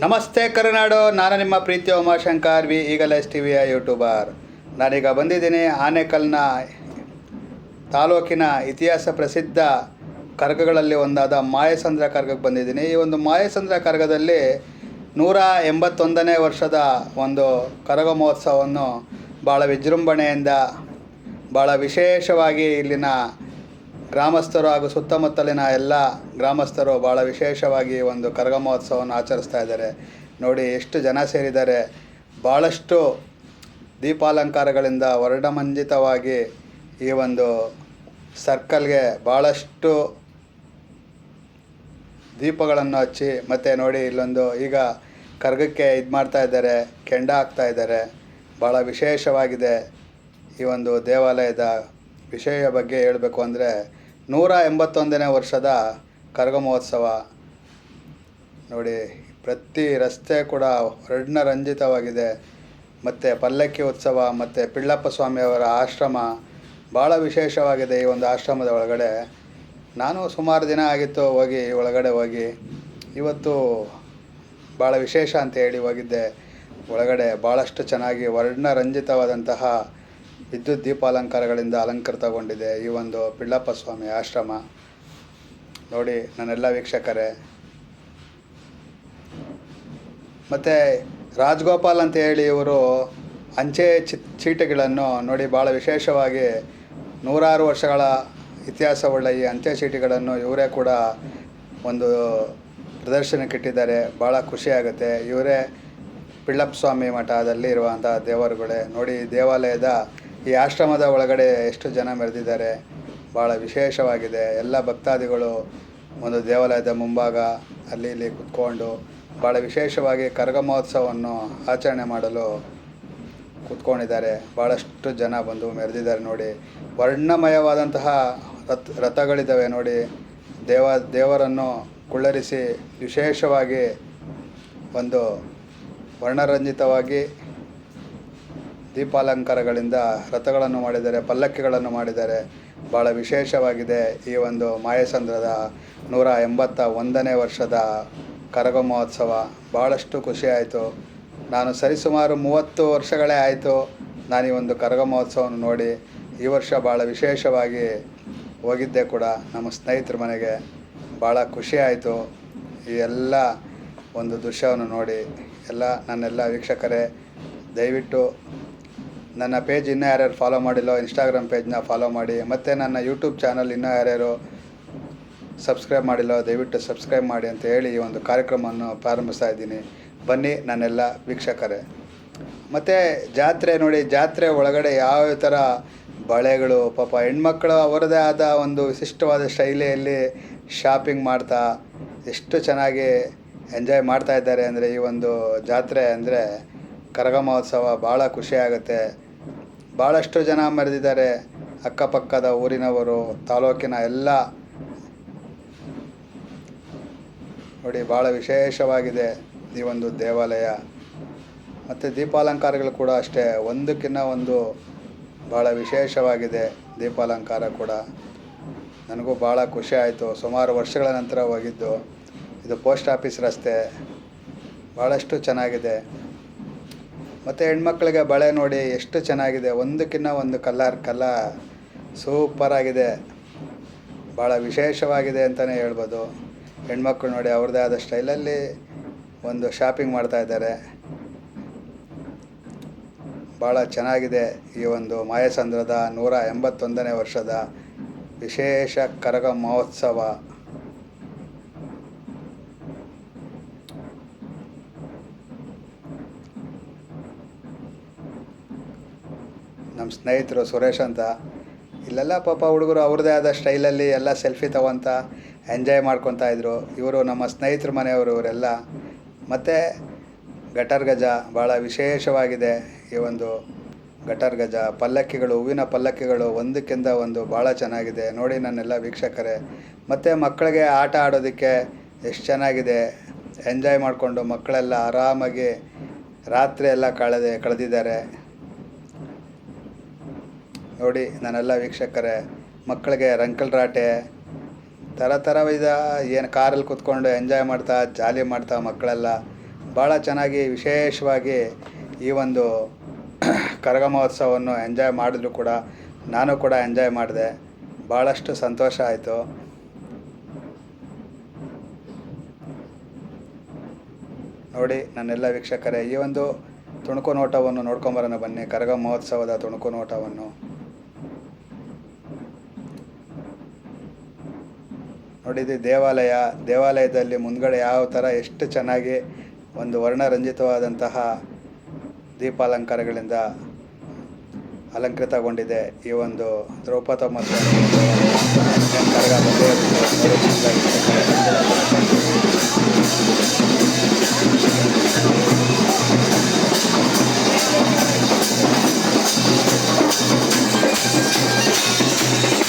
ನಮಸ್ತೆ ಕರುನಾಡು, ನಾನು ನಿಮ್ಮ Preethi Umashankar V Eagle S T ವಿಯ YouTuber. ನಾನೀಗ ಬಂದಿದ್ದೀನಿ ಆನೇಕಲ್ನ ತಾಲೂಕಿನ ಇತಿಹಾಸ ಪ್ರಸಿದ್ಧ ಕರ್ಗಗಳಲ್ಲಿ ಒಂದಾದ ಮಾಯಸಂದ್ರ ಕರ್ಗಕ್ಕೆ ಬಂದಿದ್ದೀನಿ. ಈ ಒಂದು ಮಾಯಸಂದ್ರ ಕರ್ಗದಲ್ಲಿ ನೂರ ಎಂಬತ್ತೊಂದನೇ ವರ್ಷದ ಒಂದು ಕರಗ ಮಹೋತ್ಸವವನ್ನು ಭಾಳ ವಿಜೃಂಭಣೆಯಿಂದ ಭಾಳ ವಿಶೇಷವಾಗಿ ಇಲ್ಲಿನ ಗ್ರಾಮಸ್ಥರು ಹಾಗೂ ಸುತ್ತಮುತ್ತಲಿನ ಎಲ್ಲ ಗ್ರಾಮಸ್ಥರು ಭಾಳ ವಿಶೇಷವಾಗಿ ಒಂದು ಕರಗ ಮಹೋತ್ಸವವನ್ನು ಆಚರಿಸ್ತಾ ಇದ್ದಾರೆ. ನೋಡಿ, ಎಷ್ಟು ಜನ ಸೇರಿದ್ದಾರೆ. ಭಾಳಷ್ಟು ದೀಪಾಲಂಕಾರಗಳಿಂದ ವರ್ಣಮಂಜಿತವಾಗಿ ಈ ಒಂದು ಸರ್ಕಲ್ಗೆ ಭಾಳಷ್ಟು ದೀಪಗಳನ್ನು ಹಚ್ಚಿ, ಮತ್ತು ನೋಡಿ, ಇಲ್ಲೊಂದು ಈಗ ಕರ್ಗಕ್ಕೆ ಇದು ಮಾಡ್ತಾ ಇದ್ದಾರೆ, ಕೆಂಡ ಹಾಕ್ತಾ ಇದ್ದಾರೆ. ಭಾಳ ವಿಶೇಷವಾಗಿದೆ ಈ ಒಂದು ದೇವಾಲಯದ ವಿಷಯ ಬಗ್ಗೆ ಹೇಳಬೇಕು ಅಂದರೆ ನೂರ ಎಂಬತ್ತೊಂದನೇ ವರ್ಷದ ಕರಗ ಮಹೋತ್ಸವ. ನೋಡಿ, ಪ್ರತಿ ರಸ್ತೆ ಕೂಡ ವರ್ಣರಂಜಿತವಾಗಿದೆ. ಮತ್ತು ಪಲ್ಲಕ್ಕಿ ಉತ್ಸವ, ಮತ್ತು ಪಿಳ್ಳಪ್ಪ ಸ್ವಾಮಿಯವರ ಆಶ್ರಮ ಭಾಳ ವಿಶೇಷವಾಗಿದೆ ಈ ಒಂದು ಆಶ್ರಮದ ಒಳಗಡೆ. ನಾನು ಸುಮಾರು ದಿನ ಆಗಿತ್ತು ಹೋಗಿ ಒಳಗಡೆ ಹೋಗಿ. ಇವತ್ತು ಭಾಳ ವಿಶೇಷ ಅಂತ ಹೇಳಿ ಹೋಗಿದ್ದೆ. ಒಳಗಡೆ ಭಾಳಷ್ಟು ಚೆನ್ನಾಗಿ ವರ್ಣರಂಜಿತವಾದಂತಹ ವಿದ್ಯುತ್ ದೀಪಾಲಂಕಾರಗಳಿಂದ ಅಲಂಕೃತಗೊಂಡಿದೆ ಈ ಒಂದು ಪಿಳ್ಳಪ್ಪ ಸ್ವಾಮಿ ಆಶ್ರಮ. ನೋಡಿ ನನ್ನೆಲ್ಲ ವೀಕ್ಷಕರೇ. ಮತ್ತು ರಾಜ್ಗೋಪಾಲ್ ಅಂತ ಹೇಳಿ ಇವರು ಅಂಚೆ ಚೀಟಿಗಳನ್ನು ನೋಡಿ ಭಾಳ ವಿಶೇಷವಾಗಿ ನೂರಾರು ವರ್ಷಗಳ ಇತಿಹಾಸವುಳ್ಳ ಈ ಅಂಚೆ ಚೀಟಿಗಳನ್ನು ಇವರೇ ಕೂಡ ಒಂದು ಪ್ರದರ್ಶನಕ್ಕಿಟ್ಟಿದ್ದಾರೆ. ಭಾಳ ಖುಷಿಯಾಗುತ್ತೆ. ಇವರೇ ಪಿಳ್ಳಪ್ಪ ಸ್ವಾಮಿ ಮಠದಲ್ಲಿ ಇರುವಂಥ ದೇವರುಗಳೇ. ನೋಡಿ ದೇವಾಲಯದ ಈ ಆಶ್ರಮದ ಒಳಗಡೆ ಎಷ್ಟು ಜನ ಮೆರೆದಿದ್ದಾರೆ ಭಾಳ ವಿಶೇಷವಾಗಿದೆ. ಎಲ್ಲ ಭಕ್ತಾದಿಗಳು ಒಂದು ದೇವಾಲಯದ ಮುಂಭಾಗ ಅಲ್ಲಿ ಇಲ್ಲಿ ಕುತ್ಕೊಂಡು ಭಾಳ ವಿಶೇಷವಾಗಿ ಕರಗ ಮಹೋತ್ಸವವನ್ನು ಆಚರಣೆ ಮಾಡಲು ಕೂತ್ಕೊಂಡಿದ್ದಾರೆ. ಭಾಳಷ್ಟು ಜನ ಬಂದು ಮೆರೆದಿದ್ದಾರೆ ನೋಡಿ. ವರ್ಣಮಯವಾದಂತಹ ರಥ ರಥಗಳಿದ್ದಾವೆ ನೋಡಿ. ದೇವ, ದೇವರನ್ನು ಕುಳ್ಳರಿಸಿ ವಿಶೇಷವಾಗಿ ಒಂದು ವರ್ಣರಂಜಿತವಾಗಿ ದೀಪಾಲಂಕಾರಗಳಿಂದ ರಥಗಳನ್ನು ಮಾಡಿದ್ದಾರೆ, ಪಲ್ಲಕ್ಕಿಗಳನ್ನು ಮಾಡಿದ್ದಾರೆ. ಭಾಳ ವಿಶೇಷವಾಗಿದೆ ಈ ಒಂದು ಮಾಯಸಂದ್ರದ ನೂರ ಎಂಬತ್ತ ಒಂದನೇ ವರ್ಷದ ಕರಗ ಮಹೋತ್ಸವ. ಭಾಳಷ್ಟು ಖುಷಿಯಾಯಿತು ನಾನು ಸರಿಸುಮಾರು ಮೂವತ್ತು ವರ್ಷಗಳೇ ಆಯಿತು ನಾನು ಈ ಒಂದು ಕರಗ ಮಹೋತ್ಸವವನ್ನು ನೋಡಿ. ಈ ವರ್ಷ ಭಾಳ ವಿಶೇಷವಾಗಿ ಹೋಗಿದ್ದೆ ಕೂಡ ನಮ್ಮ ಸ್ನೇಹಿತರ ಮನೆಗೆ. ಭಾಳ ಖುಷಿ ಆಯಿತು. ಈ ಎಲ್ಲ ಒಂದು ದೃಶ್ಯವನ್ನು ನೋಡಿ. ಎಲ್ಲ ನನ್ನೆಲ್ಲ ವೀಕ್ಷಕರೇ, ದಯವಿಟ್ಟು ನನ್ನ ಪೇಜ್ ಇನ್ನೂ ಯಾರ್ಯಾರು ಫಾಲೋ ಮಾಡಿಲ್ಲೋ ಇನ್ಸ್ಟಾಗ್ರಾಮ್ ಪೇಜ್ನ ಫಾಲೋ ಮಾಡಿ, ಮತ್ತು ನನ್ನ ಯೂಟ್ಯೂಬ್ ಚಾನಲ್ ಇನ್ನೂ ಯಾರ್ಯಾರು ಸಬ್ಸ್ಕ್ರೈಬ್ ಮಾಡಿಲ್ಲೋ, ದಯವಿಟ್ಟು ಸಬ್ಸ್ಕ್ರೈಬ್ ಮಾಡಿ ಅಂತ ಹೇಳಿ ಈ ಒಂದು ಕಾರ್ಯಕ್ರಮವನ್ನು ಪ್ರಾರಂಭಿಸ್ತಾ ಇದ್ದೀನಿ. ಬನ್ನಿ ನನ್ನೆಲ್ಲ ವೀಕ್ಷಕರೇ. ಮತ್ತು ಜಾತ್ರೆ ನೋಡಿ, ಜಾತ್ರೆ ಒಳಗಡೆ ಯಾವ ಥರ ಬಳೆಗಳು, ಪಾಪ ಹೆಣ್ಮಕ್ಳು ಅವರದೇ ಆದ ಒಂದು ವಿಶಿಷ್ಟವಾದ ಶೈಲಿಯಲ್ಲಿ ಶಾಪಿಂಗ್ ಮಾಡ್ತಾ, ಎಷ್ಟು ಚೆನ್ನಾಗಿ ಎಂಜಾಯ್ ಮಾಡ್ತಾ ಇದ್ದಾರೆ ಅಂದರೆ ಈ ಒಂದು ಜಾತ್ರೆ ಅಂದರೆ ಕರಗ ಮಹೋತ್ಸವ ಭಾಳ ಖುಷಿಯಾಗುತ್ತೆ ಭಾಳಷ್ಟು ಜನ ಮರೆದಿದ್ದಾರೆ. ಅಕ್ಕಪಕ್ಕದ ಊರಿನವರು, ತಾಲೂಕಿನ ಎಲ್ಲ. ನೋಡಿ ಭಾಳ ವಿಶೇಷವಾಗಿದೆ ಈ ಒಂದು ದೇವಾಲಯ. ಮತ್ತು ದೀಪಾಲಂಕಾರಗಳು ಕೂಡ ಅಷ್ಟೇ ಒಂದಕ್ಕಿಂತ ಒಂದು ಭಾಳ ವಿಶೇಷವಾಗಿದೆ ದೀಪಾಲಂಕಾರ ಕೂಡ. ನನಗೂ ಭಾಳ ಖುಷಿ ಆಯಿತು. ಸುಮಾರು ವರ್ಷಗಳ ನಂತರ ಹೋಗಿದ್ದು. ಇದು ಪೋಸ್ಟ್ ಆಫೀಸ್ ರಸ್ತೆ. ಭಾಳಷ್ಟು ಚೆನ್ನಾಗಿದೆ. ಮತ್ತು ಹೆಣ್ಮಕ್ಳಿಗೆ ಬಳೆ ನೋಡಿ ಎಷ್ಟು ಚೆನ್ನಾಗಿದೆ. ಒಂದಕ್ಕಿಂತ ಒಂದು ಕಲರ್, ಕಲ ಸೂಪರಾಗಿದೆ ಭಾಳ ವಿಶೇಷವಾಗಿದೆ ಅಂತಲೇ ಹೇಳ್ಬೋದು. ಹೆಣ್ಮಕ್ಳು ನೋಡಿ ಅವ್ರದ್ದೇ ಆದ ಸ್ಟೈಲಲ್ಲಿ ಒಂದು ಶಾಪಿಂಗ್ ಮಾಡ್ತಾ ಇದ್ದಾರೆ. ಭಾಳ ಚೆನ್ನಾಗಿದೆ ಈ ಒಂದು ಮಾಯಸಂದ್ರದ ನೂರ ಎಂಬತ್ತೊಂದನೇ ವರ್ಷದ ವಿಶೇಷ ಕರಗ ಮಹೋತ್ಸವ. ಸ್ನೇಹಿತರು ಸುರೇಶ್ ಅಂತ. ಇಲ್ಲೆಲ್ಲ ಪಾಪ ಹುಡುಗರು ಅವ್ರದ್ದೇ ಆದ ಸ್ಟೈಲಲ್ಲಿ ಎಲ್ಲ ಸೆಲ್ಫಿ ತಗೊತ ಎಂಜಾಯ್ ಮಾಡ್ಕೊತಾ ಇದ್ರು. ಇವರು ನಮ್ಮ ಸ್ನೇಹಿತರ ಮನೆಯವರು ಇವರೆಲ್ಲ. ಮತ್ತು ಗಟರ್ ಗಜ ಭಾಳ ವಿಶೇಷವಾಗಿದೆ ಈ ಒಂದು ಗಟರ್ ಗಜ. ಪಲ್ಲಕ್ಕಿಗಳು, ಹೂವಿನ ಪಲ್ಲಕ್ಕಿಗಳು ಒಂದಕ್ಕಿಂತ ಒಂದು ಭಾಳ ಚೆನ್ನಾಗಿದೆ. ನೋಡಿ ನನ್ನೆಲ್ಲ ವೀಕ್ಷಕರೇ. ಮತ್ತು ಮಕ್ಕಳಿಗೆ ಆಟ ಆಡೋದಕ್ಕೆ ಎಷ್ಟು ಚೆನ್ನಾಗಿದೆ. ಎಂಜಾಯ್ ಮಾಡಿಕೊಂಡು ಮಕ್ಕಳೆಲ್ಲ ಆರಾಮಾಗಿ ರಾತ್ರಿ ಎಲ್ಲ ಕಳೆದೆ, ಕಳೆದಿದ್ದಾರೆ. ನೋಡಿ, ನಾನೆಲ್ಲ ವೀಕ್ಷಕರೇ, ಮಕ್ಕಳಿಗೆ ರಂಕಲ್ ರಾಟೆ, ಥರ ಥರ ವಿಧ ಏನು ಕಾರಲ್ಲಿ ಕೂತ್ಕೊಂಡು ಎಂಜಾಯ್ ಮಾಡ್ತಾ ಜಾಲಿ ಮಾಡ್ತಾ ಮಕ್ಕಳೆಲ್ಲ ಭಾಳ ಚೆನ್ನಾಗಿ ವಿಶೇಷವಾಗಿ ಈ ಒಂದು ಕರಗ ಮಹೋತ್ಸವವನ್ನು ಎಂಜಾಯ್ ಮಾಡಿದ್ರು ಕೂಡ, ನಾನು ಕೂಡ ಎಂಜಾಯ್ ಮಾಡಿದೆ. ಭಾಳಷ್ಟು ಸಂತೋಷ ಆಯಿತು. ನೋಡಿ, ನನ್ನೆಲ್ಲ ವೀಕ್ಷಕರೇ, ಈ ಒಂದು ತುಣುಕು ನೋಟವನ್ನು ನೋಡ್ಕೊಂಬರೋಣ ಬನ್ನಿ, ಕರಗ ಮಹೋತ್ಸವದ ತುಣುಕು ನೋಟವನ್ನು. ನೋಡಿದ್ವಿ ದೇವಾಲಯ, ದೇವಾಲಯದಲ್ಲಿ ಮುಂದ್ಗಡೆ ಯಾವ ಥರ ಎಷ್ಟು ಚೆನ್ನಾಗಿ ಒಂದು ವರ್ಣರಂಜಿತವಾದಂತಹ ದೀಪಾಲಂಕಾರಗಳಿಂದ ಅಲಂಕೃತಗೊಂಡಿದೆ ಈ ಒಂದು ದ್ರೌಪದ ಮತ್ತು